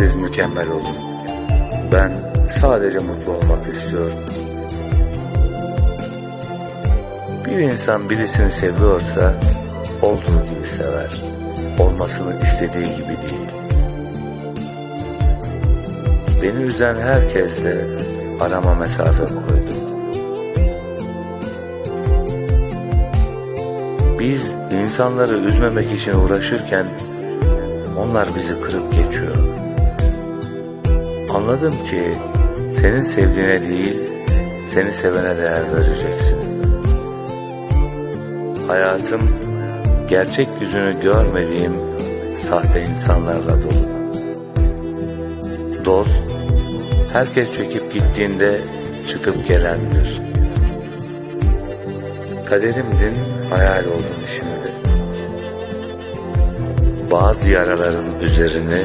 Siz mükemmel olun. Ben sadece mutlu olmak istiyorum. Bir insan birisini seviyorsa olduğu gibi sever. Olmasını istediği gibi değil. Beni üzen herkesle arama mesafe koydum. Biz insanları üzmemek için uğraşırken onlar bizi kırıp geçiyor. Anladım ki senin sevdiğine değil, seni sevene değer vereceksin. Hayatım gerçek yüzünü görmediğim sahte insanlarla dolu. Dost, herkes çekip gittiğinde çıkıp gelendir. Kaderimdin, hayal oldun şimdi. Bazı yaraların üzerini